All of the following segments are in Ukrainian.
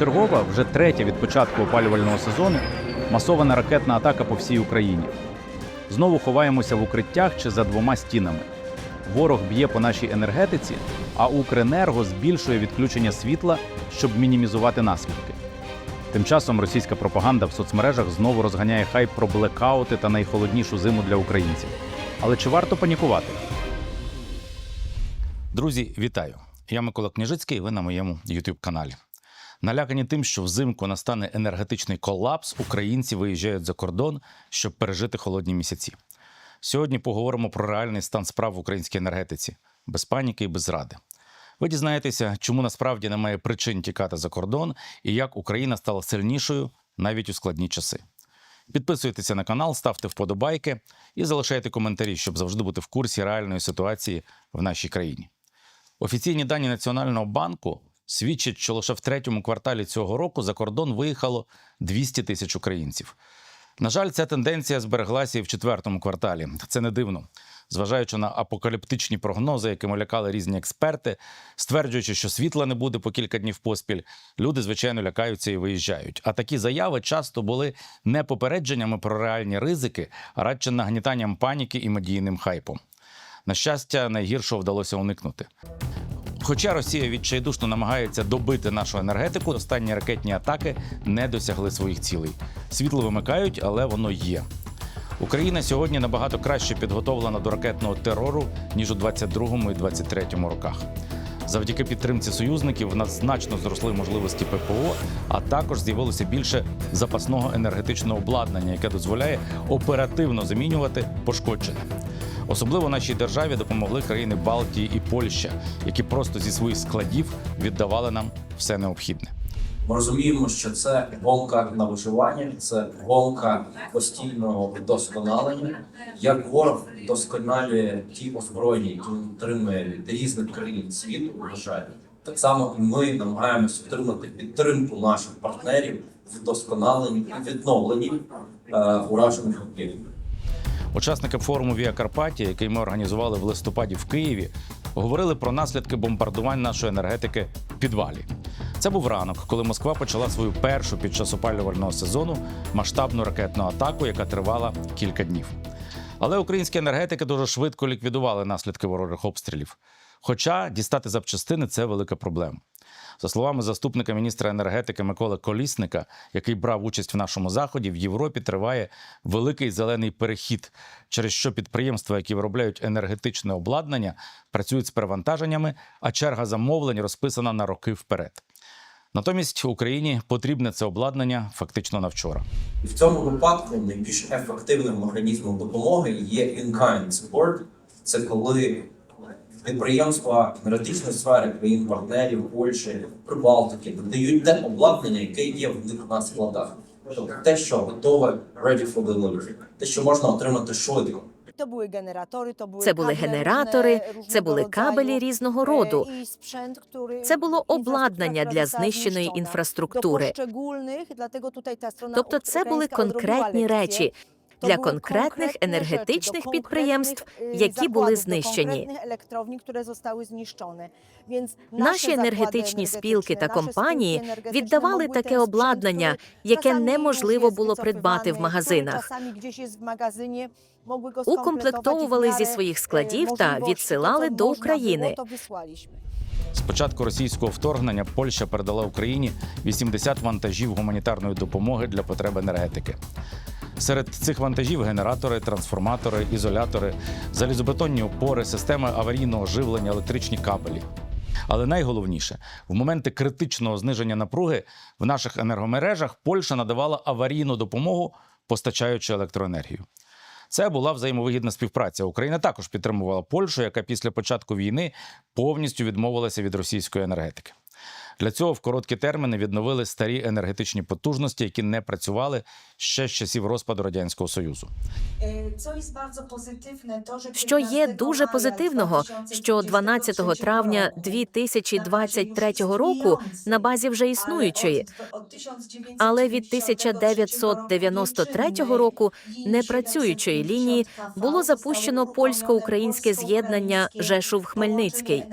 Чергова, вже третя від початку опалювального сезону, масована ракетна атака по всій Україні. Знову ховаємося в укриттях чи за двома стінами. Ворог б'є по нашій енергетиці, а Укренерго збільшує відключення світла, щоб мінімізувати наслідки. Тим часом російська пропаганда в соцмережах знову розганяє хайп про блекаути та найхолоднішу зиму для українців. Але чи варто панікувати? Друзі, вітаю! Я Микола Княжицький, ви на моєму youtube каналі. Налякані тим, що взимку настане енергетичний колапс, українці виїжджають за кордон, щоб пережити холодні місяці. Сьогодні поговоримо про реальний стан справ в українській енергетиці, без паніки і без зради. Ви дізнаєтеся, чому насправді немає причин тікати за кордон і як Україна стала сильнішою навіть у складні часи. Підписуйтеся на канал, ставте вподобайки і залишайте коментарі, щоб завжди бути в курсі реальної ситуації в нашій країні. Офіційні дані Національного банку свідчать, що лише в третьому кварталі цього року за кордон виїхало 200 тисяч українців. На жаль, ця тенденція збереглася і в четвертому кварталі. Це не дивно. Зважаючи на апокаліптичні прогнози, якими лякали різні експерти, стверджуючи, що світла не буде по кілька днів поспіль, люди звичайно лякаються і виїжджають. А такі заяви часто були не попередженнями про реальні ризики, а радше нагнітанням паніки і медійним хайпом. На щастя, найгіршого вдалося уникнути. Хоча Росія відчайдушно намагається добити нашу енергетику, останні ракетні атаки не досягли своїх цілей. Світло вимикають, але воно є. Україна сьогодні набагато краще підготовлена до ракетного терору ніж у 22-му і 23-му роках. Завдяки підтримці союзників в нас значно зросли можливості ППО, а також з'явилося більше запасного енергетичного обладнання, яке дозволяє оперативно замінювати пошкоджене. Особливо нашій державі допомогли країни Балтії і Польща, які просто зі своїх складів віддавали нам все необхідне. Ми розуміємо, що це гонка на виживання, це гонка постійного вдосконалення. Як ворог вдосконалює ті озброєння, які він отримує від різних країн світу, вважає, так само і ми намагаємося отримати підтримку наших партнерів в вдосконаленні і відновленні е, уражених об'єктів. Учасники форуму Віа Карпатія, який ми організували в листопаді в Києві, говорили про наслідки бомбардувань нашої енергетики в підвалі. Це був ранок, коли Москва почала свою першу під час опалювального сезону масштабну ракетну атаку, яка тривала кілька днів. Але українські енергетики дуже швидко ліквідували наслідки ворожих обстрілів. Хоча дістати запчастини це велика проблема. За словами заступника міністра енергетики Миколи Колісника, який брав участь в нашому заході, в Європі триває великий зелений перехід, через що підприємства, які виробляють енергетичне обладнання, працюють з перевантаженнями, а черга замовлень розписана на роки вперед. Натомість Україні потрібне це обладнання фактично на вчора. В цьому випадку найбільш ефективним механізмом допомоги є in-kind support. Це коли підприємства енергетичної сфери країн партнерів Польщі, Прибалтики надають те обладнання, яке є в них на складах. Тобто те, що готове ready for delivery, те, що можна отримати швидко. Generatory, to były Це були генератори, це були кабелі різного роду. Це було обладнання для знищеної інфраструктури. Тобто, це були конкретні речі То для конкретних енергетичних підприємств, е, які були знищені. Наші енергетичні спілки та компанії віддавали таке таке обладнання, яке неможливо було придбати в магазинах. Укомплектовували зі своїх складів та відсилали до України. З початку російського вторгнення Польща передала Україні 80 вантажів гуманітарної допомоги для потреб енергетики. Серед цих вантажів генератори, трансформатори, ізолятори, залізобетонні опори, системи аварійного живлення, електричні кабелі. Але найголовніше, в моменти критичного зниження напруги в наших енергомережах Польща надавала аварійну допомогу, постачаючи електроенергію. Це була взаємовигідна співпраця. Україна також підтримувала Польщу, яка після початку війни повністю відмовилася від російської енергетики. Для цього в короткі терміни відновили старі енергетичні потужності, які не працювали ще з часів розпаду радянського союзу. Що є дуже позитивного, що 12 травня 2023 року на базі вже існуючої, але від 1993 року непрацюючої лінії було запущено польсько-українське з'єднання Жешув Хмельницький.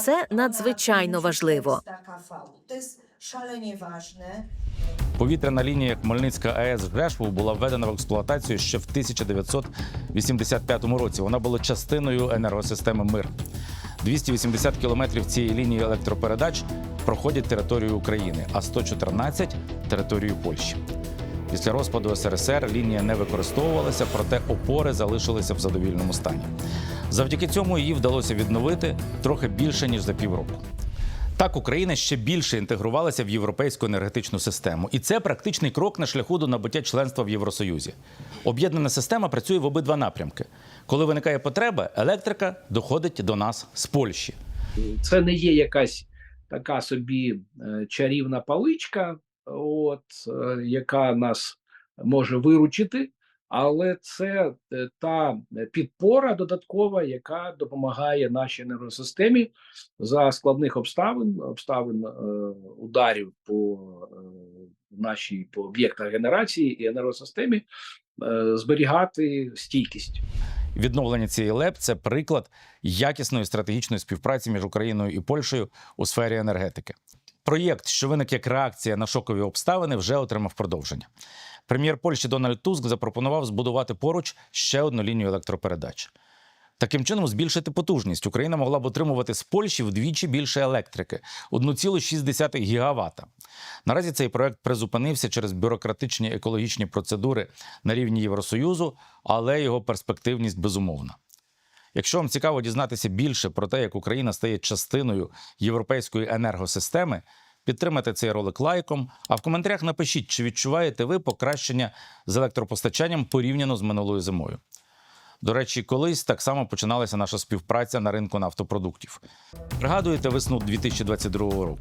Це надзвичайно важливо. Повітряна лінія Хмельницька АЕС Грешву була введена в експлуатацію ще в 1985 році. Вона була частиною енергосистеми Мир. 280 кілометрів цієї лінії електропередач проходять територію України, а 114 територію Польщі. Після розпаду СРСР лінія не використовувалася, проте опори залишилися в задовільному стані. Завдяки цьому її вдалося відновити трохи більше ніж за півроку. Так, Україна ще більше інтегрувалася в європейську енергетичну систему, і це практичний крок на шляху до набуття членства в Євросоюзі. Об'єднана система працює в обидва напрямки. Коли виникає потреба, електрика доходить до нас з Польщі. Це не є якась така собі е, чарівна паличка, от, е, яка нас може виручити, але це е, та підпора додаткова, яка допомагає нашій енергосистемі за складних обставин, обставин е, ударів по е, нашій по об'єктах генерації і енергосистемі е, зберігати стійкість. Відновлення цієї ЛЕП це приклад якісної стратегічної співпраці між Україною і Польщею у сфері енергетики. Проєкт, що виник як реакція на шокові обставини, вже отримав продовження. Прем'єр Польщі Дональд Туск запропонував збудувати поруч ще одну лінію електропередач. Таким чином, збільшити потужність Україна могла б отримувати з Польщі вдвічі більше електрики 1,6 гігавата. Наразі цей проект призупинився через бюрократичні екологічні процедури на рівні Євросоюзу, але його перспективність безумовна. Якщо вам цікаво дізнатися більше про те, як Україна стає частиною європейської енергосистеми, підтримайте цей ролик лайком. А в коментарях напишіть, чи відчуваєте ви покращення з електропостачанням порівняно з минулою зимою. До речі, колись так само починалася наша співпраця на ринку нафтопродуктів. Пригадуєте весну 2022 року?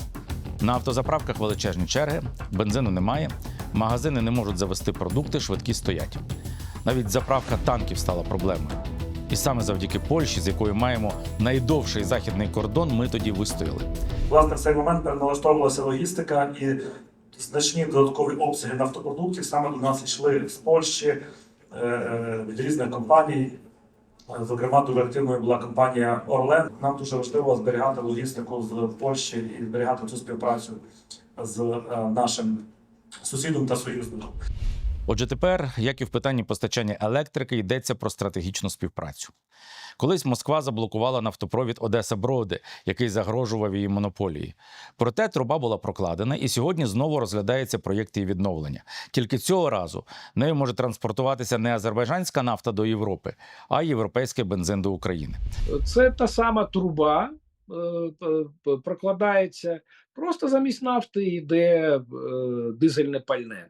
На автозаправках величезні черги, бензину немає, магазини не можуть завести продукти, швидкі стоять. Навіть заправка танків стала проблемою. І саме завдяки Польщі, з якою маємо найдовший західний кордон, ми тоді вистояли. Власне, в цей момент налаштовувалася логістика і значні додаткові обсяги нафтопродуктів саме до нас йшли з Польщі е, е, від різних компаній. Зокрема, дуже активною була компанія Орлен. Нам дуже важливо зберігати логістику з Польщі і зберігати цю співпрацю з е, нашим сусідом та союзником. Отже, тепер, як і в питанні постачання електрики, йдеться про стратегічну співпрацю. Колись Москва заблокувала нафтопровід Одеса Броди, який загрожував її монополії. Проте труба була прокладена, і сьогодні знову розглядається проєкт її відновлення. Тільки цього разу нею може транспортуватися не азербайджанська нафта до Європи, а європейський бензин до України. Це та сама труба е, прокладається. Просто замість нафти йде е, дизельне пальне.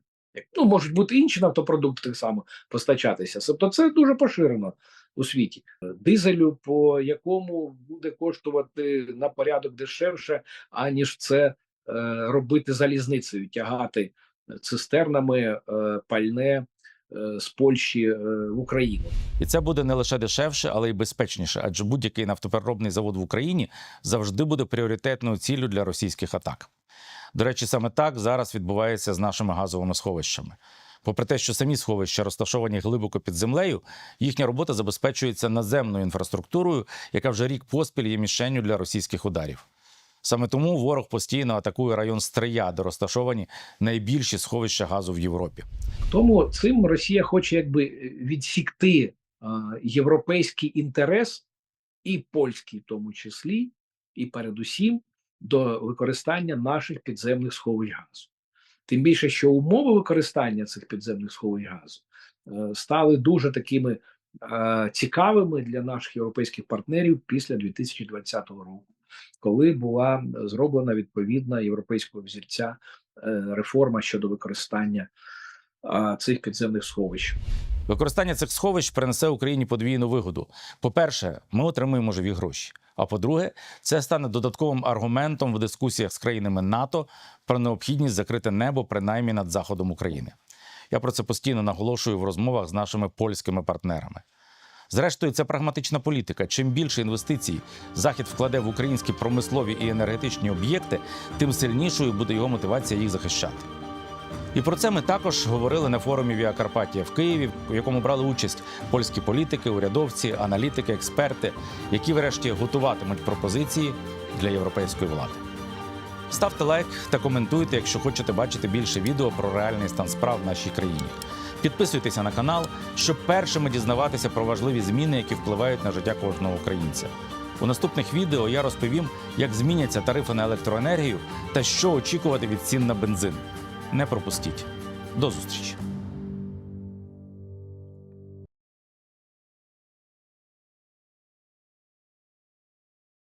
Ну, можуть бути інші нафтопродукти само постачатися. Тобто це дуже поширено у світі. Дизелю, по якому буде коштувати на порядок дешевше, аніж це е, робити залізницею, тягати цистернами е, пальне е, з Польщі е, в Україну. І це буде не лише дешевше, але й безпечніше, адже будь-який нафтопереробний завод в Україні завжди буде пріоритетною ціллю для російських атак. До речі, саме так зараз відбувається з нашими газовими сховищами. Попри те, що самі сховища розташовані глибоко під землею, їхня робота забезпечується наземною інфраструктурою, яка вже рік поспіль є мішенню для російських ударів. Саме тому ворог постійно атакує район Стрия, де розташовані найбільші сховища газу в Європі. Тому цим Росія хоче якби відсікти європейський інтерес, і польський, в тому числі, і передусім до використання наших підземних сховищ газу. Тим більше, що умови використання цих підземних сховищ газу е, стали дуже такими е, цікавими для наших європейських партнерів після 2020 року, коли була зроблена відповідна європейського взірця е, реформа щодо використання цих підземних сховищ. Використання цих сховищ принесе Україні подвійну вигоду. По-перше, ми отримуємо живі гроші. А по-друге, це стане додатковим аргументом в дискусіях з країнами НАТО про необхідність закрити небо принаймні над заходом України. Я про це постійно наголошую в розмовах з нашими польськими партнерами. Зрештою, це прагматична політика. Чим більше інвестицій Захід вкладе в українські промислові і енергетичні об'єкти, тим сильнішою буде його мотивація їх захищати. І про це ми також говорили на форумі Віа Карпатія в Києві, у якому брали участь польські політики, урядовці, аналітики, експерти, які, врешті, готуватимуть пропозиції для європейської влади. Ставте лайк та коментуйте, якщо хочете бачити більше відео про реальний стан справ в нашій країні. Підписуйтеся на канал, щоб першими дізнаватися про важливі зміни, які впливають на життя кожного українця. У наступних відео я розповім, як зміняться тарифи на електроенергію та що очікувати від цін на бензин. Не пропустіть. До зустрічі!